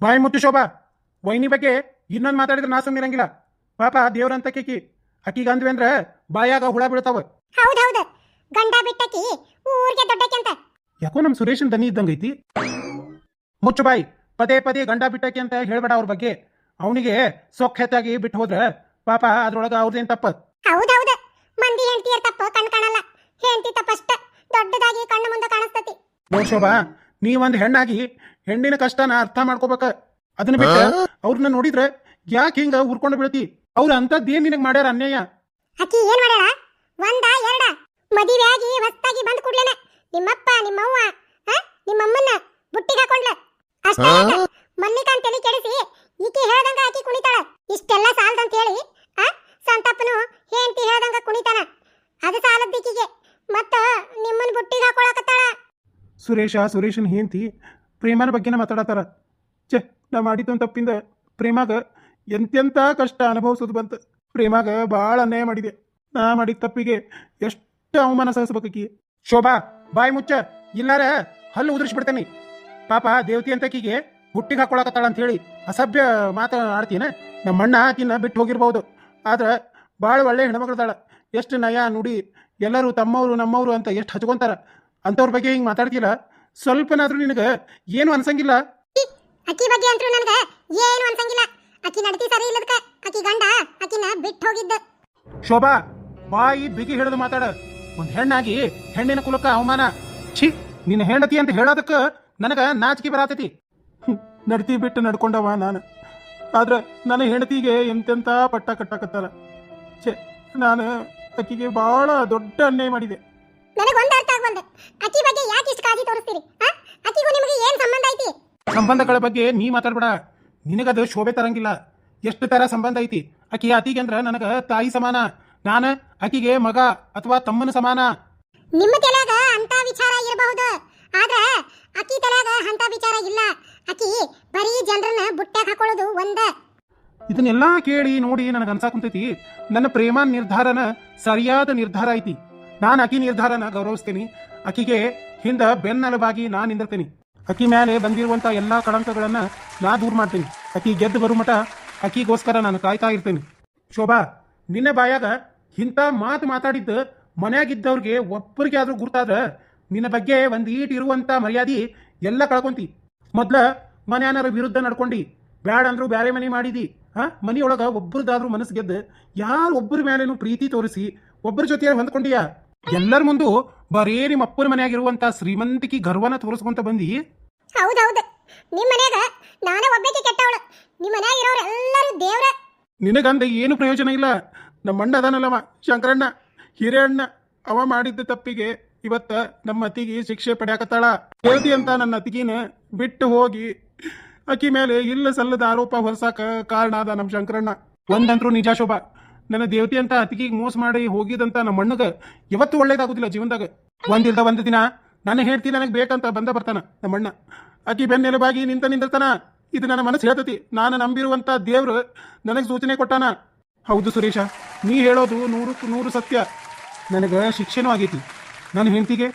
ಬಾಯಿ ಮುತ್ತು ಶೋಭಾ ವೈನಿ ಬಗ್ಗೆ ಇನ್ನೊಂದು ಮಾತಾಡಿದ್ರೆ ನಾ ಸುಮ್ಮನಿರಂಗಿಲ್ಲ ಪಾಪ ದೇವ್ರಂತ ಕೇಕಿ ಅಕ್ಕಿಗೆ ಅಂದ್ವಿ ಅಂದ್ರೆ ಬಾಯಾಗ ಹುಳ ಬೀಳ್ತಾವ. ಹೌದೌದು ಗಂಡ ಬಿಟ್ಟಕಿ ಊರಿಗೆ ದೊಡ್ಡಕ್ಕೆ ಅಂತ. ಯಾಕೋ ನಮ್ಮ ಸುರೇಶನ್ ದನಿ ಇದ್ದಂಗೈತಿ ಮುಚ್ಚು ಬಾಯಿ ಪದೇ ಪದೇ ಗಂಡ ಬಿಟ್ಟಕ್ಕೆ ಅಂತ ಹೇಳ್ಬೇಡ ಅವ್ರ ಬಗ್ಗೆ. ಅವನಿಗೆ ಸೊಕ್ಕೆತ್ತಾಗಿ ಬಿಟ್ಟು ಹೋದ್ರೆ ಪಾಪ ಅದ್ರೊಳಗ ಅವ್ರದೇನ್ ತಪ್ಪ? ಹೌದೌದು ಮಂದಿ ಹೆಂಡತಿಯರ್ ತಪ್ಪು ಕಣ್ ಕಾಣಲ್ಲ. ಹೆಂಡತಿ ತಪ್ಪಷ್ಟ ದೊಡ್ಡದಾಗಿ ಕಣ್ಣು ಮುಂದೆ ಕಾಣಿಸ್ತತಿ. ಶೋಭಾ ಶೋಭಾ ನೀವೊಂದು ಹೆಣ್ಣಾಗಿ ಹೆಣ್ಣಿನ ಕಷ್ಟನ ಅರ್ಥ ಮಾಡ್ಕೋಬೇಕ. ಅದನ್ನ ಬಿಟ್ಟು ಅವ್ರನ್ನ ನೋಡಿದ್ರೆ ಯಾಕೆ ಹಿಂಗ ಉರ್ಕೊಂಡು ಬೀಳ್ತಿ? ಅವ್ರ ಅಂತದ್ದೇನ್ ನಿನಗೆ ಮಾಡ್ಯಾರ ಅನ್ಯಾಯ? ಅಕ್ಕಿ ಏನ್ ಮಾಡ್ಯಾರ ಒಂದ ಎರಡ? ಮದುವೆ ಆಗಿ ಹೊಸ್ತಾಗಿ ಬಂದ್ ಕೂಡ್ಲೇನ. ನಿಮ್ಮಪ್ಪ ನಿಮ್ಮವ್ವ? ನಿಮ್ಮಮ್ಮನ್ನ ಬುಟ್ಟಿಗೆ ಹಾಕೊಂಡ್ಲ. ಅಷ್ಟೇ ಅಲ್ಲ, ಮಲ್ಲಿಕಾನ್ ತಲೆ ಕೆಡಿಸಿ ಈಕಿ ಹೇಳ್ದಂಗ ಆಕಿ ಕುಣಿತಾಳ. ಇಷ್ಟೆಲ್ಲ ಸಾಲದಂತ ಹೇಳಿ ಆ ಸಂತಪ್ಪನು ಹೆಂಡತಿ ಹೇಳ್ದಂಗ ಕುಣಿತಾನ. ಅದು ಸಾಲದ್ದೀಕಿಗೆ ಮತ್ತ ನಿಮ್ಮನ್ನ ಬುಟ್ಟಿಗೆ ಹಾಕೊಳಕತ್ತಾಳ. ಸುರೇಶ ಸುರೇಶನ್ ಹೆಂಡತಿ ಪ್ರೇಮನ ಬಗ್ಗೆನೇ ಮಾತಾಡತ್ತಾರ. ಛೆ, ನಾ ಮಾಡಿದ್ದು ತಪ್ಪಿಂದ ಪ್ರೇಮಾಗ ಎಂತೆಂಥ ಕಷ್ಟ ಅನುಭವಿಸೋದು ಬಂತು. ಪ್ರೇಮಾಗ ಭಾಳ ಅನ್ಯಾಯ ಮಾಡಿದೆ. ನಾ ಮಾಡಿದ ತಪ್ಪಿಗೆ ಎಷ್ಟು ಅವಮಾನ ಸಹಿಸ್ಬೇಕಿ ಶೋಭಾ, ಬಾಯಿ ಮುಚ್ಚ. ಇಲ್ಲಾರ ಹಲ್ಲು ಉದುರಿಸ್ಬಿಡ್ತೇನೆ. ಪಾಪ ದೇವತಿ ಅಂತಕಿಗೆ ಹುಟ್ಟಿಗೆ ಹಾಕೊಳಕತ್ತಾಳ ಅಂತ ಹೇಳಿ ಅಸಭ್ಯ ಮಾತಾಡ್ತೀನ ನಮ್ಮ ಅಣ್ಣ ಆಕಿನ ಬಿಟ್ಟು ಹೋಗಿರ್ಬೋದು ಆದ್ರೆ ಭಾಳ ಒಳ್ಳೆ ಹೆಣ್ಮಗಳದಾಳ. ಎಷ್ಟು ನಯ ನುಡಿ, ಎಲ್ಲರೂ ತಮ್ಮವರು ನಮ್ಮವರು ಅಂತ ಎಷ್ಟು ಹಚ್ಕೊಂತಾರ. ಅಂಥವ್ರ ಬಗ್ಗೆ ಹಿಂಗೆ ಮಾತಾಡ್ತಿಲ್ಲ ಸ್ವಲ್ಪನಾದ್ರೂ ನಿನಗೆ ಏನು ಅನ್ಸಂಗಿಲ್ಲ? ಅಕ್ಕಿ ಬಗ್ಗೆ ಅಂತೂ ನನಗ ಏನು ಅನ್ಸಂಗಿಲ್ಲ. ಅಕ್ಕಿ ನಡತಿ ಸರಿ ಇಲ್ಲದಕ್ಕ ಅಕ್ಕಿ ಗಂಡ ಅಕ್ಕಿನ ಬಿಟ್ಟು ಹೋಗಿದ್ದ. ಶೋಭಾ ಬಾಯಿ ಬಿಗಿ ಹಿಡಿದು ಮಾತಾಡ. ಒಂದು ಹೆಣ್ಣಾಗಿ ಹೆಣ್ಣಿನ ಕುಲಕ್ಕ ಅವಮಾನ. ಛಿ ನಿನ್ನ ಹೆಂಡತಿ ಅಂತ ಹೇಳೋದಕ್ಕ ನನಗ ನಾಚಿಕೆ ಬರಾತೈತಿ. ನಡತಿ ಬಿಟ್ಟು ನಡ್ಕೊಂಡವ ನಾನು. ಆದ್ರೆ ನನ್ನ ಹೆಂಡತಿಗೆ ಎಂತೆಂಥ ಪಟ್ಟ ಕಟ್ಟಾಕತ್ತಾರ ಛೇ ನಾನು ಅಕ್ಕಿಗೆ ಭಾಳ ದೊಡ್ಡ ಅನ್ಯಾಯ ಮಾಡಿದೆ. ನನಗೊಂದು ಅರ್ಥ ಆಗ್ಬಂದ. ಅಕ್ಕಿ ಬಗ್ಗೆ ಯಾಕೆ ಇಷ್ಟು ಕಾಳಜಿ ತೋರಿಸ್ತೀರಿ? ಆ? ಅಕ್ಕಿಗೂ ನಿಮಗೆ ಏನ್ ಸಂಬಂಧ ಐತಿ? ಸಂಬಂಧಗಳ ಬಗ್ಗೆ ನೀ ಮಾತಾಡ್ಬೇಡ. ನಿನಗದು ಶೋಭೆ ತರಂಗಿಲ್ಲ. ಎಷ್ಟು ತರ ಸಂಬಂಧ ಐತಿ? ಆಕಿ ಅತಿಗೆ ಅಂದ್ರ ನನಗ ತಾಯಿ ಸಮಾನ. ನಾನ ಆಕಿಗೆ ಮಗ ಅಥವಾ ತಮ್ಮನ ಸಮಾನ. ನಿಮ್ಮ ತಲೆಯಾಗ ಅಂತ ವಿಚಾರ ಇರಬಹುದು. ಆದ್ರೆ ಅಕ್ಕಿ ತಲೆಯಾಗ ಅಂತ ವಿಚಾರ ಇಲ್ಲ. ಅಕ್ಕಿ ಬರೀ ಜನರನ್ನ ಬುಟ್ಟೆ ಹಾಕೊಳ್ಳೋದು ಒಂದ. ಇದನ್ನೆಲ್ಲ ಕೇಳಿ ನೋಡಿ ನನಗೆ ಅನ್ಸಾಕುಂತೈತಿ ನನ್ನ ಪ್ರೇಮ ನಿರ್ಧಾರನ ಸರಿಯಾದ ನಿರ್ಧಾರ ಐತಿ. ನಾನು ಆಕಿ ನಿರ್ಧಾರನ ಗೌರವಿಸ್ತೀನಿ. ಆಕಿಗೆ ಹಿಂದ ಬೆನ್ನೆಲುಬಾಗಿ ನಾನು ನಿಂದಿರ್ತೀನಿ. ಅಕ್ಕಿ ಮೇಲೆ ಬಂದಿರುವಂತ ಎಲ್ಲಾ ಕಳಂಕಗಳನ್ನ ನಾ ದೂರ ಮಾಡ್ತೀನಿ. ಅಕ್ಕಿ ಗೆದ್ದು ಬರು ಮಠ ಅಕ್ಕಿಗೋಸ್ಕರ ನಾನು ಕಾಯ್ತಾ ಇರ್ತೀನಿ. ಶೋಭಾ, ನಿನ್ನೆ ಬಾಯಾಗ ಇಂಥ ಮಾತು ಮಾತಾಡಿದ್ದು ಮನೆಯಾಗಿದ್ದವ್ರಿಗೆ ಒಬ್ಬರಿಗೆ ಆದ್ರೂ ಗುರ್ತಾದ್ರೆ? ನಿನ್ನ ಬಗ್ಗೆ ಒಂದು ಈಟ್ ಇರುವಂತ ಮರ್ಯಾದಿ ಎಲ್ಲ ಕಳ್ಕೊಂತಿ. ಮೊದ್ಲ ಮನೆಯನ್ನ ವಿರುದ್ಧ ನಡ್ಕೊಂಡಿ. ಬ್ಯಾಡ ಅಂದ್ರು ಬ್ಯಾರೆ ಮನೆ ಮಾಡಿದಿ. ಹಾ? ಮನೆಯೊಳಗೆ ಒಬ್ಬರದಾದ್ರೂ ಮನಸ್ಸು ಗೆದ್ದು ಯಾರು ಒಬ್ಬರ ಮೇಲೇನು ಪ್ರೀತಿ ತೋರಿಸಿ ಒಬ್ಬರ ಜೊತೆ ಹೊಂದ್ಕೊಂಡಿಯಾ? ಎಲ್ಲರ ಮುಂದು ಬರೇ ನಿಮ್ಮ ಅಪ್ಪನ ಮನೆಯಾಗಿರುವಂತ ಶ್ರೀಮಂತಿಕೆ ಗರ್ವನ ತೋರಿಸ್ಕೊಂತ ಬಂದಿ? ಹೌದೌದು. ನಿಮ್ಮ ಮನೆಯಾಗ ನಾನೇ ಒಬ್ಬಾಕಿ ಕೆಟ್ಟವಳು. ನಿಮ್ಮ ಮನೆಯಾಗ ಇರೋರು ಎಲ್ಲರೂ ದೇವ್ರ. ನಿನಗಂದ ಏನು ಪ್ರಯೋಜನ ಇಲ್ಲ? ನಮ್ಮ ಅಣ್ಣ ಅದಾನಲ್ಲವ ಶಂಕರಣ್ಣ ಹಿರೇಣ್ಣ. ಅವ ಮಾಡಿದ್ದ ತಪ್ಪಿಗೆ ಇವತ್ತ ನಮ್ಮ ಅತಿಗೆ ಶಿಕ್ಷೆ ಪಡ್ಯಾಕತ್ತಾಳ. ಹೇಳ್ತಿ ಅಂತ ನನ್ನ ಅತಿಗಿನ ಬಿಟ್ಟು ಹೋಗಿ ಅಕ್ಕಿ ಮೇಲೆ ಇಲ್ಲ ಸಲ್ಲದ ಆರೋಪ ಹೊರಸಾಕ ಕಾರಣ ಅದ ನಮ್ಮ ಶಂಕರಣ್ಣ. ಒಂದಂತ್ರು ನಿಜ ಶೋಭಾ. ನನ್ನ ದೇವತೆ ಅಂತ ಅತಿಗೆ ಮೋಸ ಮಾಡಿ ಹೋಗಿದಂತ ನಮ್ಮ ಮಣ್ಣಗ ಇವತ್ತು ಒಳ್ಳೇದಾಗುದಿಲ್ಲ ಜೀವನದಾಗ. ಒಂದಿಲ್ದ ಒಂದು ದಿನ ನನ್ನ ಹೇಳ್ತೀನಿ ನನಗೆ ಬೇಕಂತ ಬಂದ ಬರ್ತಾನ ನಮ್ಮ ಅಣ್ಣ. ಅಕ್ಕಿ ಬೆನ್ನೆಲುಬಾಗಿ ನಿಂತ ನಿಂದಿರ್ತಾನ ಇದು ನನ್ನ ಮನಸ್ಸು ಹೇಳ್ತತಿ. ನಾನು ನಂಬಿರುವಂತ ದೇವ್ರು ನನಗೆ ಸೂಚನೆ ಕೊಟ್ಟಾನ. ಹೌದು ಸುರೇಶ, ನೀ ಹೇಳೋದು ನೂರು ನೂರು ಸತ್ಯ. ನನಗೆ ಶಿಕ್ಷೆನೂ ಆಗೈತಿ. ನನ್ನ ಹೆಂಡತಿಗೆ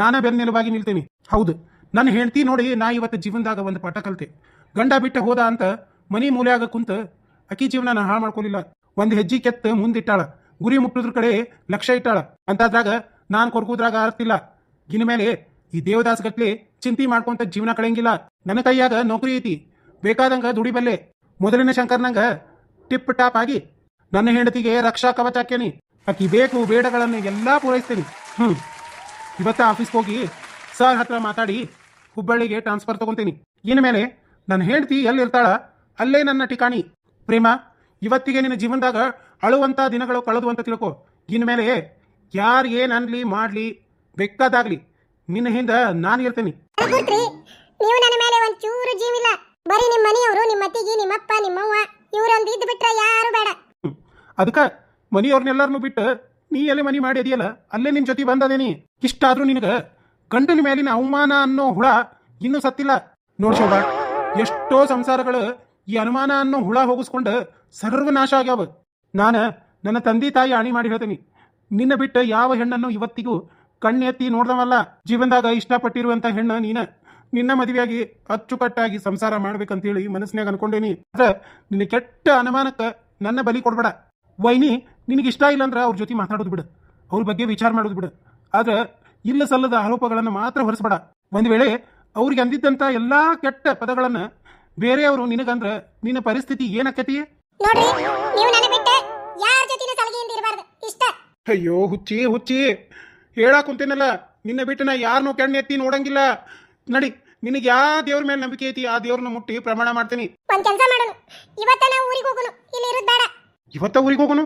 ನಾನ ಬೆನ್ನೆಲುಬಾಗಿ ನಿಲ್ತೇನೆ. ಹೌದು, ನನ್ನ ಹೆಂಡತಿ ನೋಡಿ ನಾ ಇವತ್ತು ಜೀವನದಾಗ ಒಂದು ಪಾಠ ಕಲ್ತೆ. ಗಂಡ ಬಿಟ್ಟ ಹೋದ ಅಂತ ಮನಿ ಮೂಲೆಯಾಗ ಕುಂತ ಅಕ್ಕಿ ಜೀವನ ನಾನು ಹಾಳು ಮಾಡ್ಕೊಲಿಲ್ಲ. ಒಂದು ಹೆಜ್ಜೆ ಕೆತ್ತ ಮುಂದಿಟ್ಟಾಳ. ಗುರಿ ಮುಟ್ಟುದ್ರ ಕಡೆ ಲಕ್ಷ್ಯ ಇಟ್ಟಾಳ. ಅಂತಾದ್ರಾಗ ನಾನು ಕೊರ್ಕುದ್ರಾಗ ಆರ್ತಿಲ್ಲ. ಇನ್ನು ಮೇಲೆ ಈ ದೇವದಾಸ್ ಗಟ್ಲೆ ಚಿಂತೆ ಮಾಡ್ಕೊಂತ ಜೀವನ ಕಳೆಯಂಗಿಲ್ಲ. ನನ್ನ ಕೈಯಾಗ ನೌಕರಿ ಐತಿ. ಬೇಕಾದಂಗ ದುಡಿಬಲ್ಲೆ. ಮೊದಲಿನ ಶಂಕರ್ನಂಗ ಟಿಪ್ ಟಾಪ್ ಆಗಿ, ನನ್ನ ಹೆಂಡತಿಗೆ ರಕ್ಷಾ ಕವಚ ಹಾಕ್ಯನಿ. ಆಕಿ ಬೇಕು ಬೇಡಗಳನ್ನು ಎಲ್ಲಾ ಪೂರೈಸ್ತೇನೆ. ಹ್ಮ್. ಇವತ್ತ ಆಫೀಸ್ಗೆ ಹೋಗಿ ಸರ್ ಹತ್ರ ಮಾತಾಡಿ ಹುಬ್ಬಳ್ಳಿಗೆ ಟ್ರಾನ್ಸ್ಫರ್ ತಗೊಂತೀನಿ. ಇನ್ನು ಮೇಲೆ ನನ್ನ ಹೆಂಡತಿ ಎಲ್ಲಿ ಇರ್ತಾಳ ಅಲ್ಲೇ ನನ್ನ ಠಿಕಾಣಿ. ಪ್ರೇಮ ಇವತ್ತಿಗೆ ನಿನ್ನ ಜೀವನದಾಗ ಅಳುವಂತ ದಿನಗಳು ಕಳೆದು ಅಂತ ತಿಳ್ಕೊ. ಇನ್ಮೇಲೆ ಮೇಲೆ ಯಾರು ಏನ್ ಅನ್ಲಿ ಮಾಡ್ಲಿ ಬೆಕ್ಕದಾಗ್ಲಿ ನಿನ್ನ ಹಿಂದೆ ನಾನು ಇರ್ತೀನಿ. ನೀವು ನನ್ನ ಮೇಲೆ ಒಂಚೂರು ಚೂರು ಜೀವಿಲ್ಲ. ಬರೀ ನಿಮ್ಮ ಮನೆಯವರು ನಿಮ್ಮ ಅತ್ತಿಗೆ ನಿಮ್ಮಪ್ಪ ನಿಮ್ಮವ್ವ ಇವರೊಂದು ಇದ್ದು ಬಿಟ್ರೆ ಯಾರು ಬೇಡ. ಅದಕ್ಕ ಮನಿಯವ್ರನ್ನೆಲ್ಲರನ್ನು ಬಿಟ್ಟು ನೀ ಎಲ್ಲಿ ಮನಿ ಮಾಡಿ ಅದೆಯಲ್ಲ ಅಲ್ಲೇ ನಿನ್ನ ಜೊತೆ ಬಂದದೇನಿ. ಇಷ್ಟಾದ್ರೂ ನಿನಗೆ ಗಂಡನ ಮೇಲಿನ ಅವಮಾನ ಅನ್ನೋ ಹುಳ ಇನ್ನೂ ಸತ್ತಿಲ್ಲ. ನೋಡ್ ಶೋಭಾ ಎಷ್ಟೋ ಸಂಸಾರಗಳು ಈ ಅನುಮಾನ ಅನ್ನೋ ಹುಳ ಹೋಗಿಸ್ಕೊಂಡು ಸರ್ವನಾಶ ಆಗ್ಯಾವ. ನಾನು ನನ್ನ ತಂದೆ ತಾಯಿ ಅಣಿ ಮಾಡಿ ಹೇಳ್ತೀನಿ. ನಿನ್ನ ಬಿಟ್ಟು ಯಾವ ಹೆಣ್ಣನ್ನು ಇವತ್ತಿಗೂ ಕಣ್ಣೆತ್ತಿ ನೋಡ್ದವಲ್ಲ, ಜೀವನದಾಗ ಇಷ್ಟಪಟ್ಟಿರುವಂಥ ಹೆಣ್ಣು ನೀನ. ನಿನ್ನ ಮದುವೆಯಾಗಿ ಅಚ್ಚುಕಟ್ಟಾಗಿ ಸಂಸಾರ ಮಾಡ್ಬೇಕಂತೇಳಿ ಮನಸ್ಸಿನಾಗ ಅನ್ಕೊಂಡೇನಿ. ಆದ್ರೆ ನಿನ್ನ ಕೆಟ್ಟ ಅನುಮಾನಕ್ಕೆ ನನ್ನ ಬಲಿ ಕೊಡ್ಬೇಡ. ವೈನಿ ನಿನಗೆ ಇಷ್ಟ ಇಲ್ಲ ಅಂದ್ರೆ ಅವ್ರ ಜೊತೆ ಮಾತಾಡೋದು ಬಿಡು. ಅವ್ರ ಬಗ್ಗೆ ವಿಚಾರ ಮಾಡೋದು ಬಿಡು. ಆದ್ರೆ ಇಲ್ಲ ಸಲ್ಲದ ಆರೋಪಗಳನ್ನು ಮಾತ್ರ ಹೊರಿಸ್ಬೇಡ. ಒಂದು ವೇಳೆ ಅವ್ರಿಗೆ ಅಂದಿದ್ದಂಥ ಎಲ್ಲಾ ಕೆಟ್ಟ ಪದಗಳನ್ನ ಬೇರೆಯವರು ನಿನಗಂದ್ರ ನಿನ್ನ ಪರಿಸ್ಥಿತಿ ಏನಕ್ಕತಿ? ನೋಡ್ರಿ ನೀವು ನನ್ನ ಬಿಟ್ಟು ಯಾರ ಜೊತೆನೂ ಸಲಗೆಯಿಂದ ಇರಬಾರ್ದು. ಇಷ್ಟ. ಅಯ್ಯೋ ಹುಚ್ಚಿ ಹುಚ್ಚಿ. ಹೇಳಕ್ ಕುಂತೇನಲ್ಲ ನಿನ್ನ ಬಿಟ್ಟು ನಾ ಯಾರನ್ನೂ ಕೆಣ್ಣ ಎತ್ತಿ ನೋಡಂಗಿಲ್ಲ. ನಡಿ ನಿನಗೆ ಯಾವ ದೇವ್ರ ಮೇಲೆ ನಂಬಿಕೆ ಐತಿ ಆ ದೇವ್ರನ್ನ ಮುಟ್ಟಿ ಪ್ರಮಾಣ ಮಾಡ್ತೀನಿ. ಒಂದ್ ಕೆಲಸ ಮಾಡೋಣ ಇವತ್ತ ನಾವು ಊರಿಗೆ ಹೋಗೋಣ ಇಲ್ಲಿ ಇರೋದು ಬೇಡ. ಇವತ್ತ ಊರಿಗೆ ಹೋಗೋನು?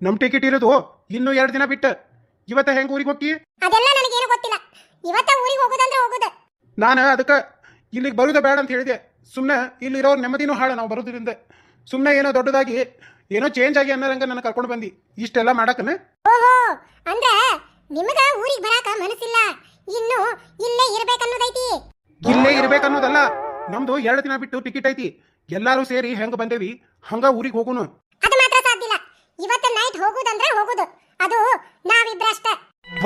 ನಮ್ ಟಿಕೆಟ್ ಇರೋದು ಇನ್ನೂ ಎರಡು ದಿನ ಬಿಟ್ಟು. ಇವತ್ತ ಹೆಂಗ್ ಊರಿಗೆ ಹೋಗಿ ಅದೆಲ್ಲ ನನಗೇನು ಗೊತ್ತಿಲ್ಲ. ಇವತ್ತ ಊರಿಗೆ ಹೋಗೋದಂದ್ರೆ ಹೋಗೋದು. ನಾನು ಅದಕ್ಕೆ ಇಲ್ಲಿಗೆ ಬರುದ ಬೇಡ ಅಂತ ಹೇಳಿದೆ. ಸುಮ್ಮನೆ ಇಲ್ಲಿರೋರು ನೆಮ್ಮದಿನೂ ಹಾಳ ನಾವು ಬರೋದ್ರಿಂದ ಸುಮ್ಮನೆ ಏನೋ ದೊಡ್ಡದಾಗಿ ಏನೋ ಚೇಂಜ್ ಆಗಿ ಅನ್ನೋರಂಗ ನನ್ನ ಕರ್ಕೊಂಡು ಬಂದಿ. ಇಷ್ಟೆಲ್ಲ ಮಾಡಕ್ಕನ? ಓಹೋ ಅಂದ್ರೆ ನಿಮಗ ಊರಿಗೆ ಬರಾಕ ಮನಸ್ಸಿಲ್ಲ? ಇನ್ನು ಇಲ್ಲೇ ಇರ್ಬೇಕನ್ನೋದೈತಿ? ಇಲ್ಲೇ ಇರ್ಬೇಕನ್ನೋದಲ್ಲ ನಮ್ದು ಎರಡು ದಿನ ಬಿಟ್ಟು ಟಿಕೆಟ್ ಐತಿ. ಎಲ್ಲಾರು ಸೇರಿ ಹೆಂಗ್ ಬಂದೇವಿ ಹಂಗ ಊರಿಗೆ ಹೋಗುನು. ಅದು ಮಾತ್ರ ಸಾಧ್ಯ ಇಲ್ಲ. ಇವತ್ತ ನೈಟ್ ಹೋಗುದಂದ್ರೆ ಹೋಗುದು. ಅದು ನಾವಿಬ್ರಷ್ಟೇ.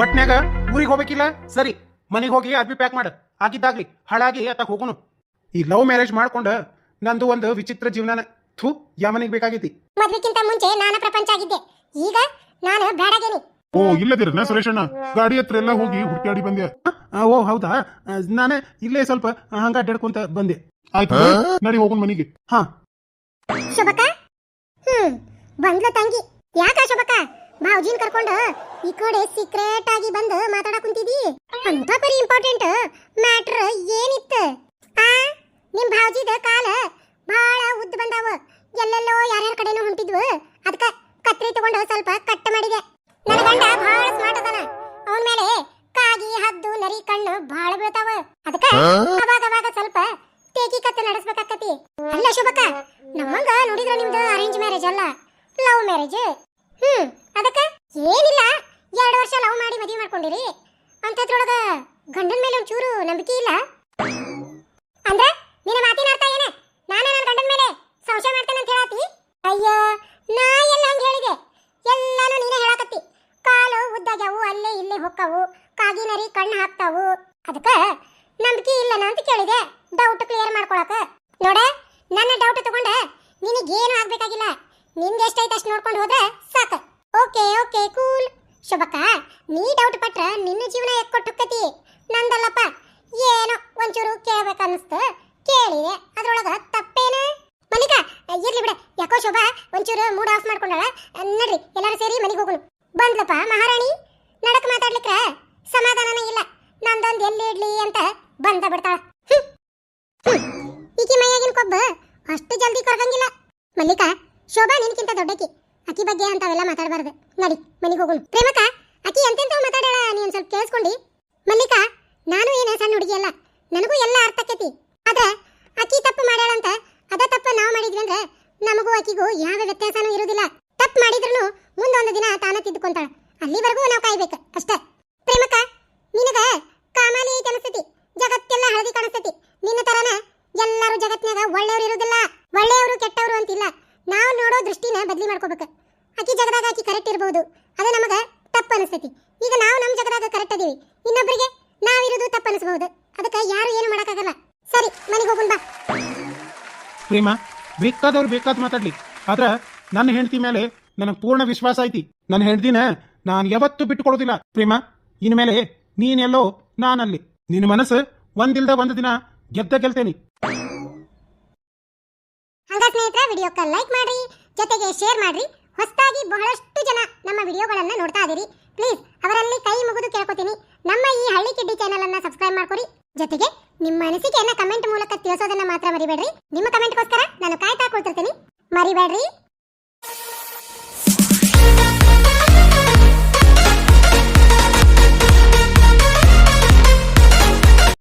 ಒಟ್ನ್ಯಾಗ ಊರಿಗೆ ಹೋಗ್ಬೇಕಿಲ್ಲ? ಸರಿ ಮನೆಗೆ ಹೋಗಿ ಅದ್ಬಿ ಪ್ಯಾಕ್ ಮಾಡು. ಆಗಿದ್ದಾಗ್ಲಿ ಹಾಳಾಗಿ ಅತ್ತಾಗ ಹೋಗುನು. ಈ ಲವ್ ಮ್ಯಾರೇಜ್ ಮಾಡ್ಕೊಂಡ ನಂದು ಒಂದು ವಿಚಿತ್ರ ಜೀವನನ ಥೂ ಯಾಮನಿಗೆ ಬೇಕಾಗೈತಿ? ಮದ್ವಿಕ್ಕಿಂತ ಮುಂಚೆ ನಾನ ಪ್ರಪಂಚ ಆಗಿದ್ದೆ. ಈಗ ನಾನು ಬೇಡಗೇನಿ ಓ ಇಲ್ಲದಿರನ ಸುರೇಶಣ್ಣ. ಗಾಡಿ ಹತ್ರ ಎಲ್ಲ ಹೋಗಿ ಹುಡುಕಾಡಿ ಬಂದೆ. ಆ, ಓ ಹೌದಾ? ಆ, ನಾನೇ ಇಲ್ಲೇ ಸ್ವಲ್ಪ ಹಂಗ ಅಡ್ಡಾಡ್ಕೊಂತ ಬಂದೆ. ಆಯ್ತು ನಡಿ ಹೋಗೋಣ ಮನೆಗೆ. ಹಾ. ಶುಭಕ ಹ್ಮ್ ಬಂದ್ಲು ತಂಗಿ. ಯಾಕ ಶುಭಕ ಭಾವ್ಜಿನ್ ಕರ್ಕೊಂಡು ಈ ಕಡೆ ಸೀಕ್ರೆಟ್ ಆಗಿ ಬಂದು ಮಾತಾಡಕ್ ಕುಂತಿದಿ? ಅಂತ ಬರೀ ಇಂಪಾರ್ಟೆಂಟ್ ಮ್ಯಾಟ್ರ್ ಏನಿತ್ತು? ಆ? ನಿಮ್ ಭಾವಜಿದ ಕಾಲ ಬಹಳ ಉದ್ದ ಬಂದಾವ. ಎಲ್ಲೆಲ್ಲೋ ಯಾರ್ಯಾರ ಕಡೆನೂ ಹೊಂಟಿದ್ವು. ಅದಕ್ಕೆ ಕತ್ರಿ ತಗೊಂಡು ಸ್ವಲ್ಪ ಕಟ್ ಮಾಡಿದೆ. ನನ್ನ ಗಂಡ ಬಹಳ ಸ್ಮಾರ್ಟ್ ಅದಾನ. ಅವನ ಮೇಲೆ ಕಾಗಿ ಹದ್ದು ನರಿ ಕಣ್ಣು ಬಹಳ ಬೀಳ್ತಾವ. ಅದಕ್ಕೆ ಅವಾಗ ಅವಾಗ ಸ್ವಲ್ಪ ತೇಗಿ ಕತ್ತೆ ನಡೆಸ್ಬೇಕಾಕತಿ ಅಲ್ಲ ಶುಭಕ ನಮ್ಮಂಗ ನೋಡಿದ್ರ ನಿಮ್ದು ಅರೇಂಜ್ ಮ್ಯಾರೇಜ್ ಅಲ್ಲ? ಲವ್ ಮ್ಯಾರೇಜ್ ಹ್ಮ್ ಅದಕ್ಕ ಏನಿಲ್ಲ. ಎರಡು ವರ್ಷ ಲವ್ ಮಾಡಿ ಮದುವೆ ಮಾಡ್ಕೊಂಡಿರಿ. ಅಂತದ್ರೊಳಗ ಗಂಡನ ಮೇಲೆ ಒಂಚೂರು ನಂಬಿಕೆ ಇಲ್ಲ? ಅಂದ್ರ ನಿನ್ನ ಮಾತಿನ ಅರ್ಥ ಏನ? ನಾನು ನನ್ನ ಗಂಡನ ಮೇಲೆ ಸಂಶಯ ಮಾಡ್ತೇನೆ ಅಂತ ಹೇಳಾತಿ ಅಯ್ಯೋ ನಾ ಎಲ್ಲ ಹಂಗ ಹೇಳಿದೆ. ಎಲ್ಲಾನು ನೀನೇ ಹೇಳಾಕತ್ತಿ. ಕಾಲು ಉದ್ದಾಗ್ಯಾವು, ಅಲ್ಲೇ ಇಲ್ಲೇ ಹೊಕ್ಕವು ಕಾಗಿನರಿ ಕಣ್ಣು ಹಾಕ್ತಾವು. ಅದಕ್ಕ ನಂಬಿಕೆ ಇಲ್ಲನ ಅಂತ ಕೇಳಿದೆ. ಡೌಟ್ ಕ್ಲಿಯರ್ ಮಾಡ್ಕೊಳಕ. ನೋಡ, ನನ್ನ ಡೌಟ್ ತಗೊಂಡ ನಿನಗೇನು ಆಗ್ಬೇಕಾಗಿಲ್ಲ. ನಿಂಗೆ ಎಷ್ಟೈತೆ ಅಷ್ಟು ನೋಡ್ಕೊಂಡು ಹೋದ್ರೆ ಸಾಕ. ಓಕೆ ಓಕೆ ಕೂಲ್ ಶುಭಕ್ಕ, ನೀ ಡೌಟ್ ಪಟ್ರ ನಿನ್ನ ಜೀವನ ಎಕ್ಕೊಟ್ಟುಕತಿ ನಂದಲ್ಲಪ್ಪ ಏನೋ ಒಂಚೂರು ಕೇಳ್ಬೇಕನ್ನಿಸ್ತು ಕೇಳಿದೆ ಅದ್ರೊಳಗ ತಪ್ಪೇನ ಮಲ್ಲಿಕಾ ಇರ್ಲಿ ಬಿಡ ಯಾಕೋ ಶೋಭಾ ಒಂಚೂರು ಮೂಡ್ ಆಫ್ ಮಾಡ್ಕೊಂಡಾಳ ನಡ್ರಿ ಎಲ್ಲರೂ ಸೇರಿ ಮನೆಗೆ ಹೋಗುನು ಬಂದ್ಲಪ್ಪ ಮಹಾರಾಣಿ ನಡಕ್ ಮಾತಾಡ್ಲಿಕ್ರ ಸಮಾಧಾನನೇ ಇಲ್ಲ ನಂದೊಂದು ಎಲ್ಲಿ ಇಡ್ಲಿ ಅಂತ ಬಂದ ಬಿಡ್ತಾಳ ಹ್ಮ್. ಹ್ಮ್. ಕೊಬ್ಬ ಅಷ್ಟು ಜಲ್ದಿ ಕರ್ಗಂಗಿಲ್ಲ. ಮಲ್ಲಿಕಾ, ಶೋಭಾ ನಿನ್ಕಿಂತ ದೊಡ್ಡಕಿ ಅಕ್ಕಿ ಬಗ್ಗೆ ಅಂತಾವೆಲ್ಲ ಮಾತಾಡಬಾರ್ದು. ನಡಿ, ಮನೆಗೆ ಹೋಗೋಣ. ಪ್ರೇಮಕ, ಅಕ್ಕಿ ಎಂತೆಂತ ನೀ ಒಂದ್ ಸ್ವಲ್ಪ ಕೇಳಿಸ್ಕೊಂಡಿ. ಮಲ್ಲಿಕಾ, ನಾನು ಏನೇ ಸಣ್ಣ ಹುಡುಗಿ ಅಲ್ಲ? ನನಗೂ ಎಲ್ಲ ಅರ್ಥ ಆಕೈತಿ ಆದ್ರೆ, ಅಕ್ಕಿ ತಪ್ಪು ಮಾಡ್ಯಾಳ ಅಂತ ಅದ ತಪ್ಪ ನಾವು ಮಾಡಿದ್ವಿ ಅಂದ್ರೆ, ನಮಗೂ ಅಕ್ಕಿಗೂ ಯಾವ ವ್ಯತ್ಯಾಸನೂ ಇರುವುದಿಲ್ಲ ತಪ್ಪು ಮಾಡಿದ್ರು ಮುಂದೊಂದು ದಿನ ತಾನ ತಿದ್ದುಕೊಂತಾಳ. ಅಲ್ಲಿವರೆಗೂ ನಾವು ಕಾಯ್ಬೇಕು, ಅಷ್ಟೇ. ಪ್ರೇಮಕ, ನಿನಗ ಕಾಮಾಲಿ ಐತೆ ಅನಿಸ್ತೈತಿ ಜಗತ್ತೆಲ್ಲ ಹಳದಿ ಕಾಣಿಸ್ತೈತಿ. ನಿನ್ನ ತರನ ಎಲ್ಲರೂ ಜಗತ್ನ್ಯಾಗ ಒಳ್ಳೆಯವರು ಇರೋದಿಲ್ಲ ಒಳ್ಳೆಯವರು ಕೆಟ್ಟವರು ಅಂತಿಲ್ಲ. ನಾವು ನೋಡೋ ದೃಷ್ಟಿನ ಬದಲಿ ಮಾಡ್ಕೋಬೇಕು. ಆಕಿ ಜಗದಾಗ ಆಕಿ ಕರೆಕ್ಟ್ ಇರಬಹುದು ಅದು ನಮಗೆ ತಪ್ಪು ಅನಿಸ್ತೈತಿ. ಈಗ ನಾವು ನಮ್ಮ ಜಗದಾಗ ಕರೆಕ್ಟ್ ಅದೀವಿ. ಇನ್ನೊಬ್ಬರಿಗೆ ನಾವಿರೋದು ತಪ್ಪು ಅನಿಸಬಹುದು. ಅದಕ್ಕೆ ಯಾರು ಏನು ಮಾಡೋಕ್ಕಾಗಲ್ಲ. ಸರಿ, ಮನೆಗೆ ಹೋಗೋಣ ಬಾ. ಪ್ರೇಮ, ಬೇಕಾದವ್ರು ಬೇಕಾದ ಮಾತಾಡ್ಲಿ. ಆದ್ರೆ ನನ್ನ ಹೆಂಡತಿ ಮೇಲೆ ನನಗೆ ಪೂರ್ಣ ವಿಶ್ವಾಸ ಐತಿ. ನನ್ನ ಹೆಂಡತಿನ ನಾನು ಯಾವತ್ತೂ ಬಿಟ್ಟುಕೊಡೋದಿಲ್ಲ ಪ್ರೇಮ, ಇನ್ಮೇಲೆ ನೀನೆಲ್ಲೋ ನಾನಲ್ಲಿ. ನಿನ್ನ ಮನಸ್ಸು ಒಂದಿಲ್ದ ಒಂದು ದಿನ ಗೆದ್ದ ಗೆಲ್ತೇನೆ. ಹಂಗ ಸ್ನೇಹಿತರೆ, ವಿಡಿಯೋಕ್ಕೆ ಲೈಕ್ ಮಾಡ್ರಿ, ಜೊತೆಗೆ ಶೇರ್ ಮಾಡ್ರಿ. ಹೊಸದಾಗಿ ಬಹಳಷ್ಟು ಜನ ನಮ್ಮ ವಿಡಿಯೋಗಳನ್ನು ನೋಡ್ತಾ ಇದೀರಿ. ಪ್ಲೀಸ್ ಅವರಲ್ಲಿ ಕೈ ಮುಗಿದು ಕೇಳ್ಕೊತೀನಿ. ನಮ್ಮ ಈ ಹಳ್ಳಿ ಕಿಡ್ಡಿ ಚಾನೆಲ್ ಅನ್ನ ಸಬ್ಸ್ಕ್ರೈಬ್ ಮಾಡ್ಕೊರಿ. ಜೊತೆಗೆ ನಿಮ್ಮ ಅನಿಸಿಕೆಯನ್ನ ಕಮೆಂಟ್ ಮೂಲಕ ತಿಳಿಸೋದನ್ನ ಮಾತ್ರ ಮರಿಬೇಡ್ರಿ. ನಿಮ್ಮ ಕಮೆಂಟ್ಗೋಸ್ಕರ ನಾನು ಕಾಯ್ತಾ ಕೂತಿರ್ತೀನಿ. ಮರಿಬೇಡ್ರಿ.